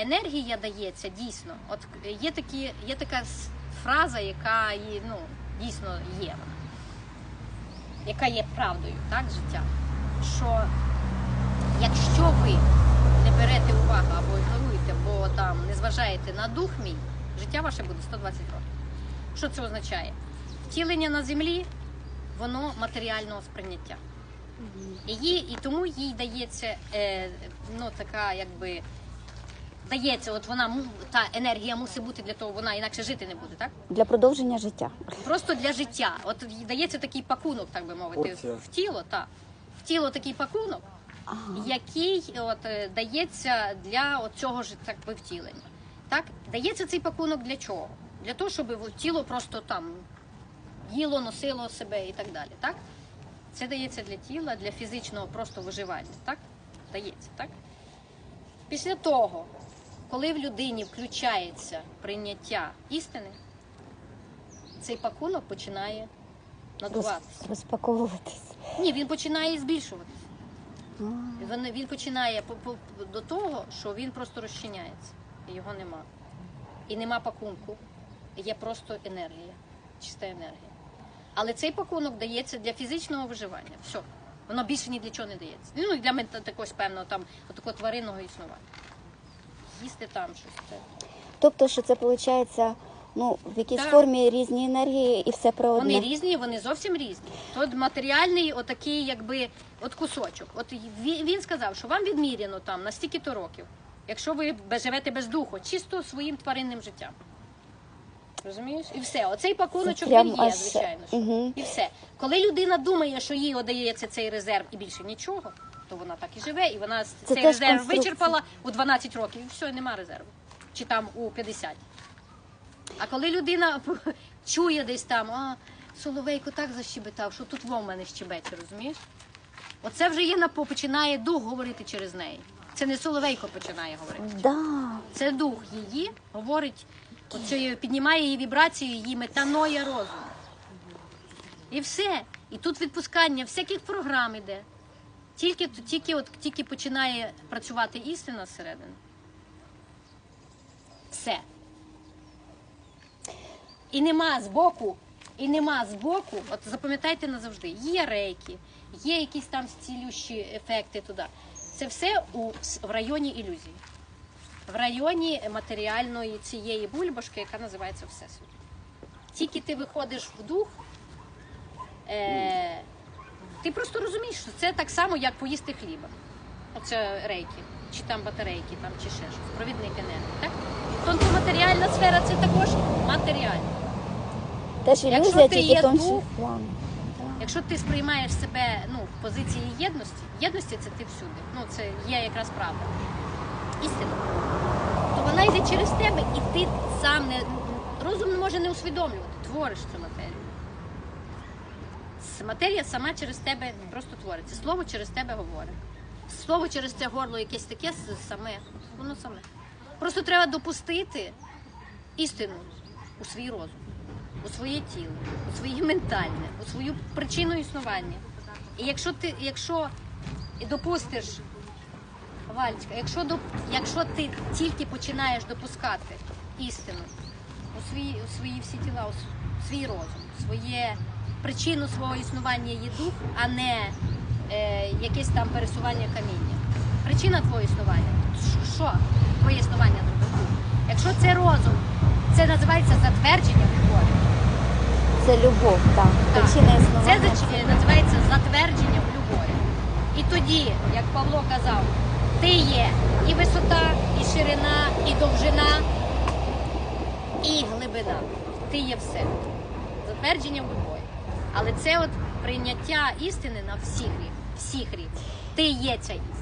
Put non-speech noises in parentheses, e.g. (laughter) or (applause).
енергія дається дійсно. От є такі, є така фраза, яка і, ну, дійсно є вона, яка є правдою, так, життя. Що якщо ви не берете увагу або ігноруєте, бо там не зважаєте на дух мій, життя ваше буде 120 років. Що це означає? Втілення на землі, воно матеріального сприйняття. І, їй, і тому їй дається е, ну, така, якби. Дається, от вона та енергія мусить бути для того, вона інакше жити не буде, так? Для продовження життя. Просто для життя. От дається такий пакунок, так би мовити, Порція. в тіло, так. В тіло такий пакунок, який от, е, дається для от цього ж так би втілення. Так? Дається цей пакунок для чого? Для того, щоб тіло просто там їло, носило себе і так далі. Так? Це дається для тіла, для фізичного просто виживання. Так? Дається, так? Після того, коли в людині включається прийняття істини, цей пакунок починає надуватися. Розпаковуватись. Ні, він починає збільшуватися. Він, він починає по- по- до того, що він просто розчиняється, і його нема. І нема пакунку, є просто енергія, чиста енергія. Але цей пакунок дається для фізичного виживання. Все. Воно більше ні для чого не дається. Ну і для мене також певного там такого тваринного існування. Їсти там щось. Тобто, що це виходить, ну, в якійсь Так. формі різні енергії і все про одне. Вони різні, вони зовсім різні. Тут матеріальний, отакий, якби от кусочок. От він, сказав, що вам відміряно там на стільки-то років, якщо ви живете без духу, чисто своїм тваринним життям. Розумієш? І все. Оцей пакуночок він є, аж- звичайно. Мгм. І все. Коли людина думає, що їй одається цей резерв і більше нічого, то вона так і живе, і вона Це цей теж резерв конструкція. вичерпала у 12 років, і все, нема резерву. Чи там у 50. А коли людина (laughs) чує десь там, а Соловейко так защебетав, що тут вов мене щебече, розумієш? Оце вже є на починає дух говорити через неї. Це не Соловейко починає говорити. Да. Це дух її говорить, оце піднімає її вібрацію, її метаноя розуму. І все. І тут відпускання всяких програм іде. Тільки, тільки, от, тільки починає працювати істина зсередини. Все. І нема збоку, і нема збоку, от запам'ятайте назавжди, є рейки, є якісь там зцілющі ефекти туди. Це все у, в районі ілюзії в районі матеріальної цієї бульбашки, яка називається Всесвіт. Тільки ти виходиш в дух, е, ти просто розумієш, що це так само, як поїсти хліба. Оце рейки, чи там батарейки, там, чи ще щось, провідник енергії. Так? Тонкоматеріальна сфера це також матеріальна. Теж Якщо ілюзія, ти тільки тонший план. Якщо ти сприймаєш себе ну, в позиції єдності, єдності це ти всюди. Ну, це є якраз правда. Істина. То вона йде через тебе, і ти сам не розум може не усвідомлювати, твориш цю матерію. Матерія сама через тебе просто твориться. Слово через тебе говорить. Слово через це горло якесь таке саме. Воно саме. Просто треба допустити істину у свій розум, у своє тіло, у своє ментальне, у свою причину існування. І якщо ти, якщо допустиш, Валечка, якщо, якщо ти тільки починаєш допускати істину у свої, у свої всі тіла, у свій розум, своє причину свого існування є дух, а не е, якесь там пересування каміння. Причина твого існування. Що твоє існування зробив дух? Якщо це розум, це називається затвердження любові. Це любов, так. Так. Причина Це існування. зач- називається затвердження в любові. І тоді, як Павло казав, ти є і висота, і ширина, і довжина, і глибина. Ти є все. Затвердження в любові. Але це от прийняття істини на всіх рівнях. Всіх рівнях. Ти є ця істина.